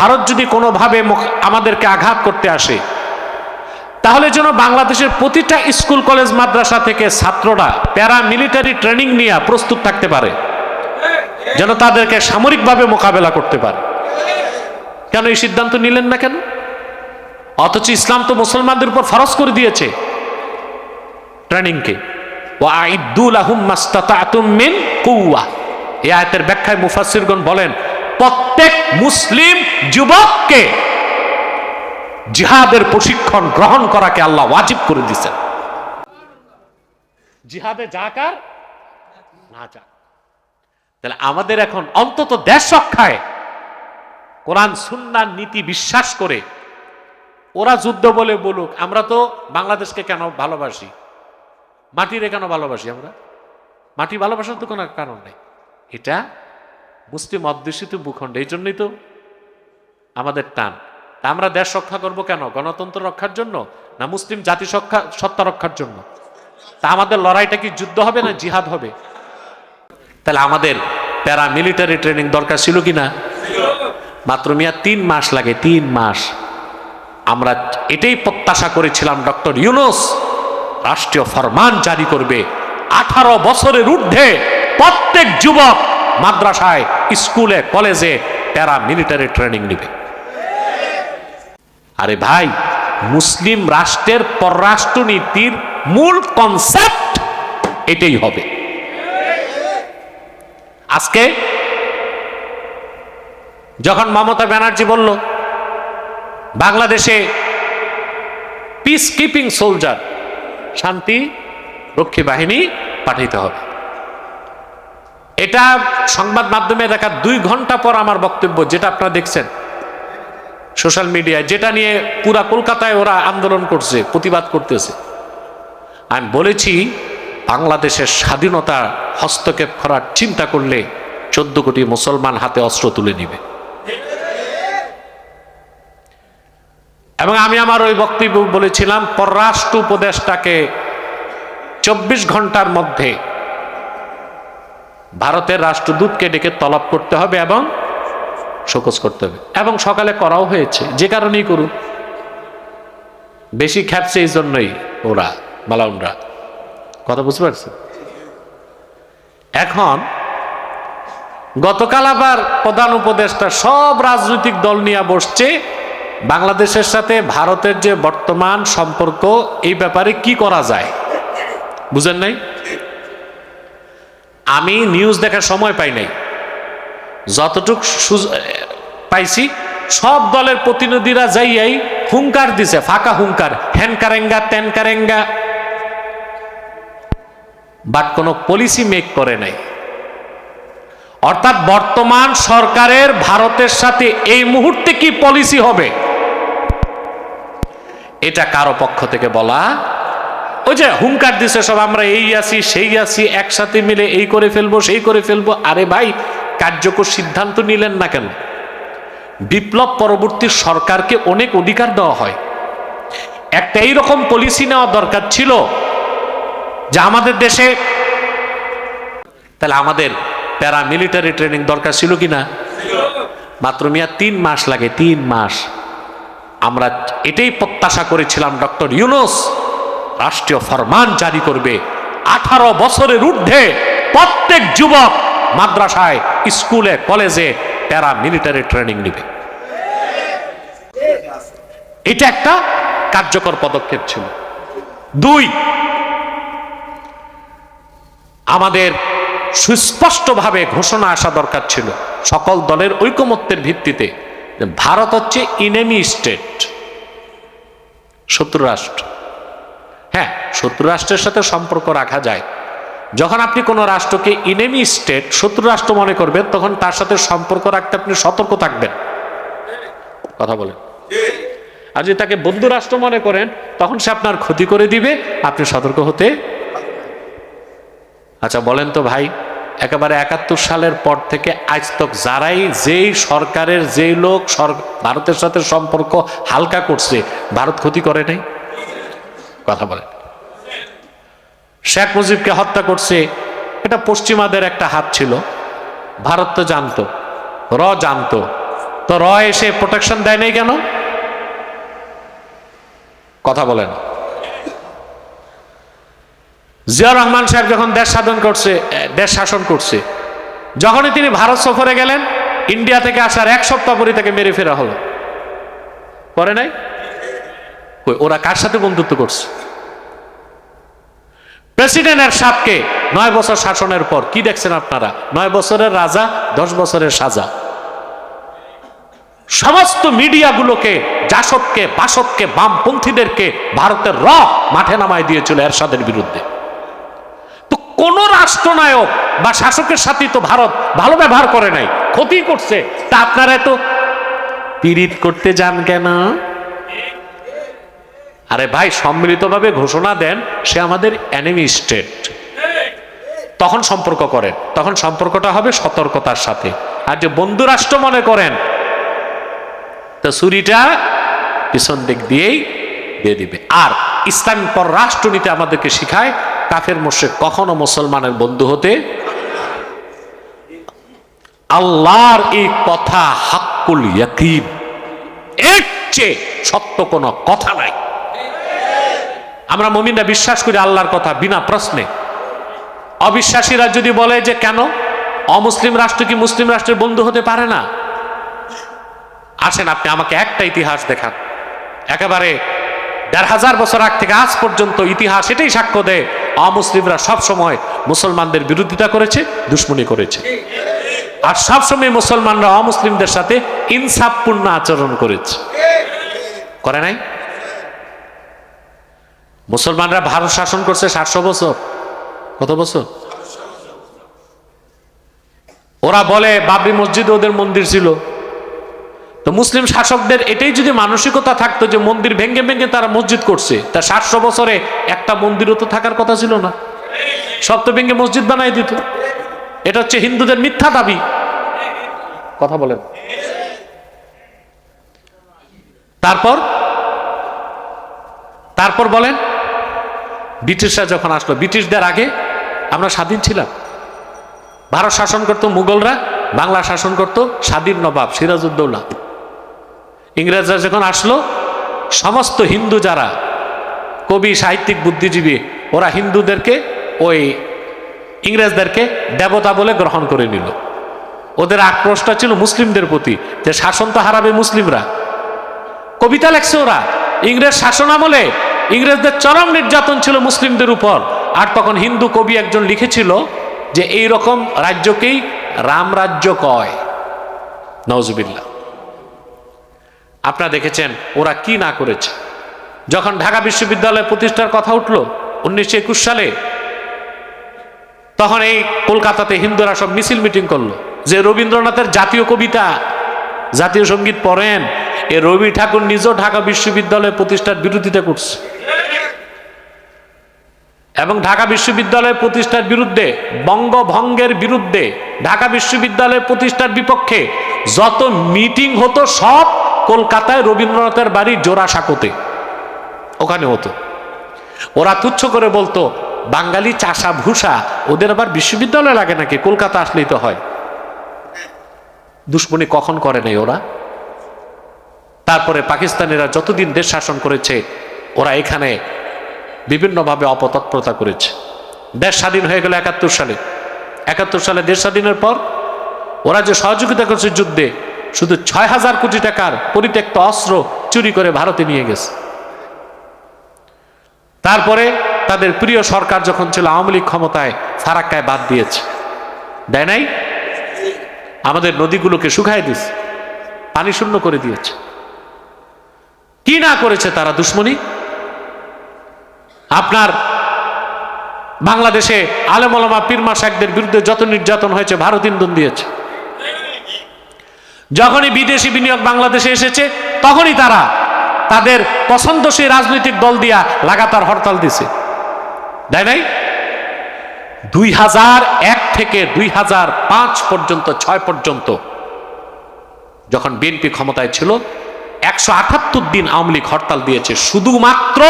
ভারত যদি কোনোভাবে আমাদেরকে আঘাত করতে আসে, তাহলে যেন বাংলাদেশের প্রতিটা স্কুল, কলেজ, মাদ্রাসা থেকে ছাত্ররা প্যারা মিলিটারি ট্রেনিং নিয়ে প্রস্তুত থাকতে পারে, যেন তাদেরকে সামরিকভাবে মোকাবেলা করতে পারে। কেন এই সিদ্ধান্ত নিলেন না কেন? অথচ ইসলাম তো মুসলমানদের উপর ফরজ করে দিয়েছে ট্রেনিংকে। ও আইদুল আহুম মাস্তাতাতুম মিন কুওয়া। এই আয়াতের ব্যাখ্যায় মুফাসসিরগণ বলেন প্রত্যেক মুসলিম যুবককে জিহাদের প্রশিক্ষণ গ্রহণ করাকে আল্লাহ ওয়াজিব করে দিয়েছেন। জিহাদে যাকার না যাক। তাহলে আমাদের এখন অন্তত দেশ রক্ষায় কোরআন সুন্নার নীতি বিশ্বাস করে ওরা যুদ্ধ বলে বলুক, আমরা তো বাংলাদেশকে কেন ভালোবাসি? মাটিরে কেন ভালোবাসি আমরা? মাটি ভালোবাসার তো কোনো কারণ নেই। এটা মুসলিম অধ্যুষিত ভূখণ্ড, এই জন্যই তো আমাদের টান। আমরা দেশ রক্ষা করব কেন? গণতন্ত্র রক্ষার জন্য না মুসলিম জাতি সত্তা রক্ষার জন্য? তা আমাদের লড়াইটা কি যুদ্ধ হবে না জিহাদ হবে? তাহলে আমাদের প্যারা মিলিটারি ট্রেনিং দরকার ছিল কি না? মাত্র মিয়া, তিন মাস লাগে, তিন মাস। আমরা এটাই প্রত্যাশা করেছিলাম, ডক্টর ইউনুস রাষ্ট্রীয় ফরমান জারি করবে। আঠারো বছরের ঊর্ধ্বে প্রত্যেক যুবক মাদ্রাসায়, স্কুলে, কলেজে প্যারা মিলিটারি ট্রেনিং নেবে। আরে ভাই, মুসলিম রাষ্ট্রের পররাষ্ট্রনীতির মূল কনসেপ্ট এটাই হবে। আজকে যখন মমতা ব্যানার্জি বলল, বাংলাদেশে পিস কিপিং সোলজার শান্তি, রক্ষী বাহিনী পাঠাইতে হবে। এটা সংবাদ মাধ্যমে দেখা দুই ঘণ্টা পর আমার বক্তব্য, যেটা আপনারা দেখছেন সোশ্যাল মিডিয়ায়, যেটা নিয়ে পুরা কলকাতায় ওরা আন্দোলন করছে, প্রতিবাদ করতেছে। আমি বলেছি, বাংলাদেশের স্বাধীনতা হস্তক্ষেপ করার চিন্তা করলে চোদ্দ কোটি মুসলমান হাতে অস্ত্র তুলে নিবে। এবং আমি আমার ওই বক্তব্য বলেছিলাম, পররাষ্ট্র উপদেষ্টাকে চব্বিশ ঘণ্টার মধ্যে ভারতের রাষ্ট্রদূতকে ডেকে তলব করতে হবে এবং শোকজ করতে হবে। এবং সকালে করাও হয়েছে, যে কারণেই করুক। বেশি খ্যাপছে এই জন্যই ওরা মালাউনরা কথা বুঝতে পারছেন? এখন গতকাল আবার প্রধান উপদেষ্টা সব রাজনৈতিক দল নিয়ে বসছে। বাংলাদেশের সাথে ভারতের যে বর্তমান সম্পর্ক, এই ব্যাপারে কি করা যায়? বুঝেন নাই? আমি নিউজ দেখার সময় পাই নাই। যতটুক পাইছি, সব দলের প্রতিনিধিরা যাইয়াই হুঙ্কার দিছে, ফাঁকা হুঙ্কার হ্যান কারেঙ্গা ত্যান কারেঙ্গা। বাট কোনো পলিসি মেক করে নাই। অর্থাৎ বর্তমান সরকারের ভারতের সাথে এই মুহূর্তে কি পলিসি হবে? এটা কারও পক্ষ থেকে বলা ওই যে হুঙ্কার দিছে সব, আমরা এই আছি, সেই আছি, একসাথে মিলে এই করে ফেলব, সেই করে ফেলব। আরে ভাই, কার্যকর সিদ্ধান্ত নিলেন না কেন? বিপ্লব পরবর্তী সরকারকে অনেক অধিকার দেওয়া হয়। একটা এইরকম পলিসি নেওয়া দরকার ছিল যে আমাদের দেশে, তাহলে আমাদের প্যারা মিলিটারি ট্রেনিং দরকার ছিল কি না মাত্র মিয়া, তিন মাস লাগে, তিন মাস। আমরা এটাই প্রত্যাশা করেছিলাম, ডক্টর ইউনুস। রাষ্ট্রীয় ফরমান জারি করবে। আঠারো বছরের ঊর্ধ্বে প্রত্যেক যুবক মাদ্রাসায়, স্কুলে, কলেজে প্যারা মিলিটারি ট্রেনিং নেবে। এটা একটা কার্যকর পদক্ষেপ ছিল। দুই, আমাদের সুস্পষ্টভাবে ঘোষণা আসা দরকার ছিল সকল দলের ঐকমত্যের ভিত্তিতে ভারত হচ্ছে ইনেমি স্টেট শত্রু রাষ্ট্র। হ্যাঁ শত্রু রাষ্ট্রের সাথে সম্পর্ক রাখা যায়। যখন আপনি কোনো রাষ্ট্রকে ইনেমি স্টেট শত্রু রাষ্ট্র মনে করবেন, তখন তার সাথে সম্পর্ক রাখতে আপনি সতর্ক থাকবেন। কথা বলেন। আর যদি তাকে বন্ধু রাষ্ট্র মনে করেন, তখন সে আপনার ক্ষতি করে দিবে, আপনি সতর্ক হতে আচ্ছা বলেন তো ভাই, একেবারে একাত্তর সালের পর থেকে আজ তক যারাই যেই সরকারের যেই লোক ভারতের সাথে সম্পর্ক হালকা করছে, ভারত ক্ষতি করে নাই? কথা বলেন শেখ মুজিবকে হত্যা করছে, এটা পশ্চিমাদের একটা হাত ছিল। ভারত তো জানতো, র জানতো। তো র এসে প্রোটেকশন দেয় নাই কেন? কথা বলেন জিয়া রহমান সাহেব যখন দেশ শাসন করছে দেশ শাসন করছে, যখনই তিনি ভারত সফরে গেলেন, ইন্ডিয়া থেকে আসার এক সপ্তাহ পরে তাকে মেরে ফেরা হলো। করে নাই? ওরা কার সাথে বন্ধুত্ব করছে? প্রেসিডেন্ট সাপকে নয় বছর শাসনের পর কি দেখছেন আপনারা? নয় বছরের রাজা, দশ বছরের সাজা। সমস্ত মিডিয়াগুলোকে, জাসদকে, বাসদকে, বামপন্থীদেরকে ভারতের র মাঠে নামায় দিয়েছিল এরশাদের বিরুদ্ধে। তো কোন রাষ্ট্রনায়ক বা শাসকের সাথে তো ভারত ভালো ব্যবহার করে নাই ক্ষতি করছে। তা আপনারা তো পীড়িত করতে যান কেন? আরে ভাই, সম্মিলিতভাবে ঘোষণা দেন, সে আমাদের এনিমি স্টেট তখন সম্পর্ক করেন। তখন সম্পর্কটা হবে সতর্কতার সাথে। আর যে বন্ধু রাষ্ট্র মনে করেন, তো ছুরিটা পিছন দিক দিয়েই দিয়ে দিবে। আর ইসলাম ইসলামী পররাষ্ট্রনীতি আমাদেরকে শিখায়, কাফের মোশেক কখনো মুসলমানের বন্ধু হতে আল্লাহর এই কথা হাক্কুল ইয়াকিন। এর চেয়ে সত্য কোনো কথা নাই। আমরা মমিনরা বিশ্বাস করি আল্লাহর কথা বিনা প্রশ্নে। অবিশ্বাসীরা যদি বলে যে কেন? অমুসলিম রাষ্ট্র কি মুসলিম রাষ্ট্রের বন্ধু হতে পারে না? আসেন আপনি আমাকে একটা ইতিহাস দেখান। একেবারে দেড় হাজার বছর আগ থেকে আজ পর্যন্ত ইতিহাস এটাই সাক্ষ্য দেয়, অমুসলিমরা সব সময় মুসলমানদের বিরোধিতা করেছে, দুশ্মনী করেছে। আর সবসময় মুসলমানরা অমুসলিমদের সাথে ইনসাফপূর্ণ আচরণ করেছে। করে নাই? মুসলমানরা ভারত শাসন করছে সাতশো বছর। কত বছর? ওরা বলে বাবরি মসজিদ ওদের মন্দির ছিল। তো মুসলিম শাসকদের এটাই যদি মানসিকতা থাকতো যে মন্দির ভেঙ্গে ভেঙ্গে তারা মসজিদ করছে, তা সাতশো বছরে একটা মন্দিরও তো থাকার কথা ছিল না। সব তো ভেঙ্গে মসজিদ বানাই দিত। এটা হচ্ছে হিন্দুদের মিথ্যা দাবি। কথা বলেন। তারপর? তারপর বলেন ব্রিটিশরা যখন আসলো, ব্রিটিশদের আগে আমরা স্বাধীন ছিলাম। ভারত শাসন করতো মুঘলরা, বাংলা শাসন করতো স্বাধীন নবাব সিরাজউদ্দৌলা। ইংরেজরা যখন আসলো, সমস্ত হিন্দু যারা কবি, সাহিত্যিক, বুদ্ধিজীবী, ওরা হিন্দুদেরকে, ওই ইংরেজদেরকে দেবতা বলে গ্রহণ করে নিল। ওদের আক্রোশটা ছিল মুসলিমদের প্রতি, যে শাসন তো হারাবে মুসলিমরা। কবিতা লেখছে ওরা, ইংরেজ শাসন আমলে ইংরেজদের চরম নির্যাতন ছিল মুসলিমদের উপর। আর তখন হিন্দু কবি একজন লিখেছিল যে এই রকম রাজ্যকেই রাম রাজ্য কয়। নওজুবিল্লা আপনারা দেখেছেন ওরা কি না করেছে। যখন ঢাকা বিশ্ববিদ্যালয় প্রতিষ্ঠার কথা উঠল উনিশশো একুশ সালে, তখন এই কলকাতাতে হিন্দুরা সব মিছিল মিটিং করল যে রবীন্দ্রনাথের জাতীয় কবিতা, জাতীয় সংগীত পড়েন এ রবি ঠাকুর নিজেও ঢাকা বিশ্ববিদ্যালয় প্রতিষ্ঠার বিরোধিতা করছে। এবং ঢাকা বিশ্ববিদ্যালয় প্রতিষ্ঠার বিরুদ্ধে, বঙ্গভঙ্গের বিরুদ্ধে, ঢাকা বিশ্ববিদ্যালয় প্রতিষ্ঠার বিপক্ষে যত মিটিং হতো, সব কলকাতায় রবীন্দ্রনাথের বাড়ি জোড়াসাঁকোতে ওখানে হতো। ওরা তুচ্ছ করে বলতো, বাঙালি চাষা ভূষা ওদের আবার বিশ্ববিদ্যালয় লাগে নাকি? কলকাতা আসলেই তো হয়। দুশ্মনী কখন করে নাই ওরা? তারপরে পাকিস্তানিরা যতদিন দেশ শাসন করেছে, ওরা এখানে বিভিন্নভাবে অপতৎপরতা করেছে। দেশ স্বাধীন হয়ে গেল একাত্তর সালে। একাত্তর সালে দেশ স্বাধীনের পর ওরা যে সহযোগিতা করছে যুদ্ধে, শুধু ছয় হাজার কোটি টাকার পরিত্যক্ত অস্ত্র চুরি করে ভারতে নিয়ে গেছে। তারপরে তাদের প্রিয় সরকার যখন ছিল, আওয়ামী লীগ ক্ষমতায় ফারাক্কায় বাদ দিয়েছে। দেয় নাই? আমাদের নদীগুলোকে শুকায় দিস পানি শূন্য করে দিয়েছে। কি না করেছে তারা দুশ্মনী? আপনার বাংলাদেশে আলেমলমা পীরমা শেখদের বিরুদ্ধে যত নির্যাতন হয়েছে, ভারত ইন্ধন দিয়েছে। যখনই বিদেশি বিনিয়োগ বাংলাদেশে এসেছে, তখনই তারা তাদের পছন্দসী রাজনৈতিক দল দিয়া লাগাতার হরতাল দিছে। দেয় নাই? দুই হাজার এক থেকে দুই হাজার পাঁচ পর্যন্ত, ছয় পর্যন্ত যখন বিএনপি ক্ষমতায় ছিল একশো আটাত্তর দিন আওয়ামী লীগ হরতাল দিয়েছে। শুধুমাত্র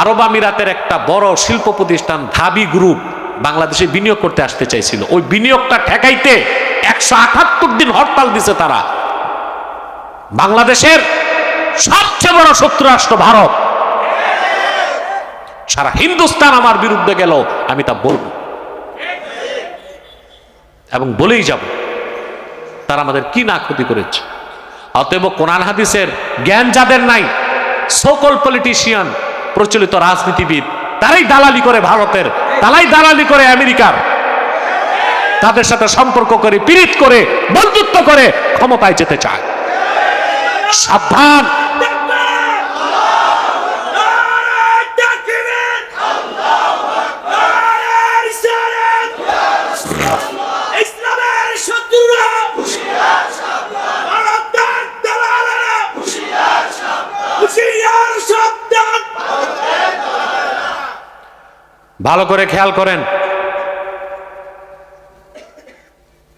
আরব আমিরাতের একটা বড় শিল্প প্রতিষ্ঠান ধাবি গ্রুপ বাংলাদেশে বিনিয়োগ করতে আসতে চাইছিল। ওই বিনিয়োগটা ঠেকাইতে একশো আটাত্তর দিন হরতাল দিছে তারা। বাংলাদেশের সবচেয়ে বড় শত্রু রাষ্ট্র ভারত। সারা হিন্দুস্তান আমার বিরুদ্ধে গেল, আমি তা বলব। এবং বলেই যাব, তারা আমাদের কি না ক্ষতি করেছে? অতএব কোরআন হাদিসের জ্ঞান যাদের নাই, সকল পলিটিশিয়ান প্রচলিত রাজনীতিবিদ, তারাই দালালি করে ভারতের, তারাই দালালি করে আমেরিকার। তাদের সাথে সম্পর্ক করে, পীড়িত করে, বন্ধুত্ব করে ক্ষমতায় যেতে চায়। সাবধান! ভালো করে খেয়াল করেন।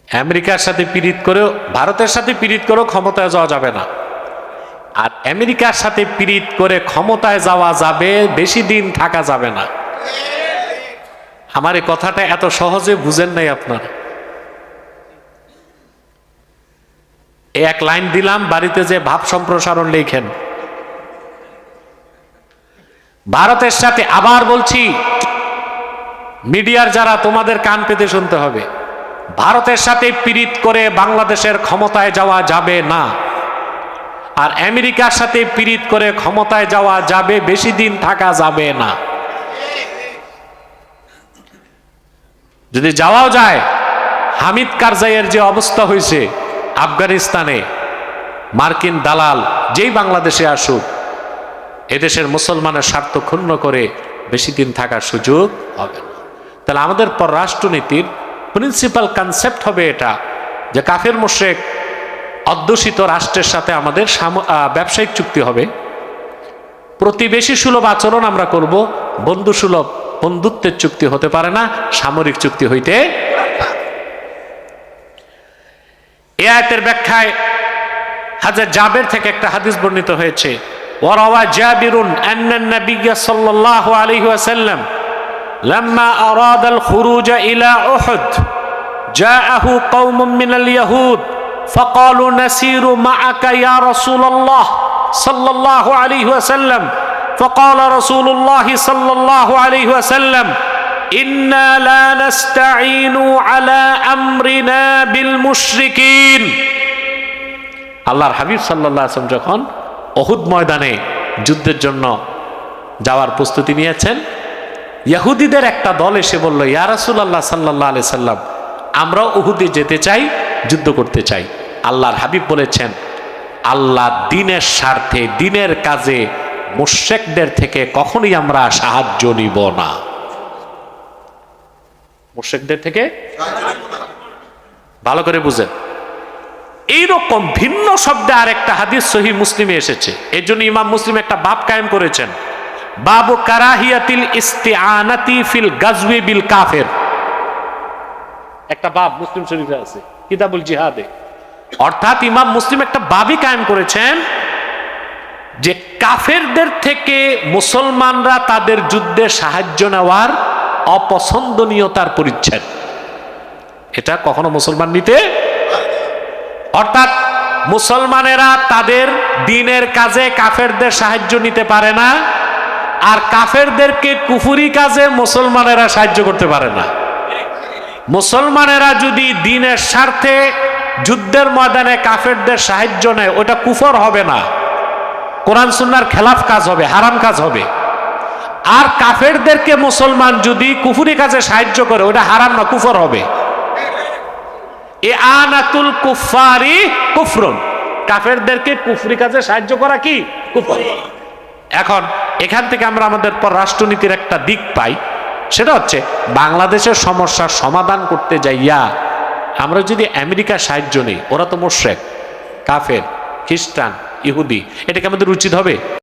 আমেরিকার সাথে পীড়িত করেও, ভারতের সাথে পীড়িত করেও ক্ষমতায় যাওয়া যাবে না। আর আমেরিকার সাথে পীড়িত করে ক্ষমতায় যাওয়া যাবে, বেশি দিন থাকা যাবে না। আমার এই কথাটা এত সহজে বুঝেন নাই আপনার। এক লাইন দিলাম, বাড়িতে যে ভাব সম্প্রসারণ লিখেন। ভারতের সাথে আবার বলছি মিডিয়ার যারা, তোমাদের কান পেতে শুনতে হবে। ভারতের সাথে পীড়িত করে বাংলাদেশের ক্ষমতায় যাওয়া যাবে না। আর আমেরিকার সাথে পীড়িত করে ক্ষমতায় যাওয়া যাবে, বেশি দিন থাকা যাবে না। যদি যাওয়াও যায়, হামিদ কারজাইয়ের যে অবস্থা হয়েছে আফগানিস্তানে, মার্কিন দালাল যেই বাংলাদেশে আসুক, এদেশের মুসলমানের স্বার্থ ক্ষুণ্ণ করে বেশি দিন থাকার সুযোগ হবে না। তাহলে আমাদের পররাষ্ট্রনীতির প্রিন্সিপাল কনসেপ্ট হবে এটা, যে কাফের মোশেক অধ্যুষিত রাষ্ট্রের সাথে আমাদের ব্যবসায়িক চুক্তি হবে। প্রতিবেশী সুলভ আচরণ আমরা করব, বন্ধু সুলভ বন্ধুত্বের চুক্তি হতে পারে না, সামরিক চুক্তি হইতে এ আয়তের ব্যাখ্যায় হাজার জাবের থেকে একটা হাদিস বর্ণিত হয়েছে ওয়ারাওয়া জাবিরুন আন্নান নাবিয়্য সাল্লাল্লাহু আলাইহি ওয়াসাল্লাম لما أراد الخروج إلى أحد جاءه قوم من اليهود فقالوا نسير معك يا رسول الله صلى الله عليه وسلم فقال رسول الله صلى الله عليه وسلم إنا لا نستعين على أمرنا بالمشركين আল্লাহর হাবিব সাল্লাহ আসলাম যখন অহুদ ময়দানে যুদ্ধের জন্য যাওয়ার প্রস্তুতি নিয়েছেন ইয়াহুদিদের একটা দল এসে বলল, ইয়া রাসূলুল্লাহ সাল্লাহ আলি সাল্লাম আমরাও উহুদে যেতে চাই, যুদ্ধ করতে চাই। আল্লাহর হাবিব বলেছেন, আল্লাহ দিনের স্বার্থে, দিনের কাজে মুশেকদের থেকে কখনোই আমরা সাহায্য নিব না। মুশেকদের থেকে? ভালো করে বুঝেন। এইরকম ভিন্ন শব্দে আর একটা হাদিস সহি মুসলিমে এসেছে। এই জন্য ইমাম মুসলিম একটা বাপ কায়েম করেছেন। বাবু কারাহিয়াতিল ইস্তিআনাতি ফিল গাজওয়ি বিল কাফের। একটা বাব মুসলিম শরীফে আছে কিতাবুল জিহাদে। অর্থাৎ ইমাম মুসলিম একটা বাবই কায়েম করেছেন যে কাফেরদের থেকে মুসলমানরা তাদের যুদ্ধে সাহায্য নেওয়ার অপছন্দনীয়তার পরিচ্ছেদ। এটা কখনো মুসলমান নিতে অর্থাৎ মুসলমানেরা তাদের দিনের কাজে কাফেরদের সাহায্য নিতে পারে না আর কাফেরদেরকে কুফুরি কাজে মুসলমানেরা সাহায্য করতে পারে না। মুসলমানেরা যদি দিনের স্বার্থে যুদ্ধের ময়দানে কাফেরদের সাহায্য নেয়, ওটা কুফর হবে না। কোরআন সুন্নার খেলাফ কাজ হবে, হারাম কাজ হবে। আর কাফেরদেরকে মুসলমান যদি কুফুরি কাজে সাহায্য করে, ওটা হারাম না, কুফর হবে। এ আনাতুল কুফারি কুফরুন। কাফেরদেরকে কুফরি কাজে সাহায্য করা কি? কুফর। এখন এখান থেকে আমরা আমাদের পর রাষ্ট্রনীতির একটা দিক পাই। সেটা হচ্ছে বাংলাদেশের সমস্যার সমাধান করতে যাইয়া আমরা যদি আমেরিকা সাহায্য নেই, ওরা তো মোশেক, কাফের, খ্রিস্টান, ইহুদি, এটাকে আমাদের উচিত হবে?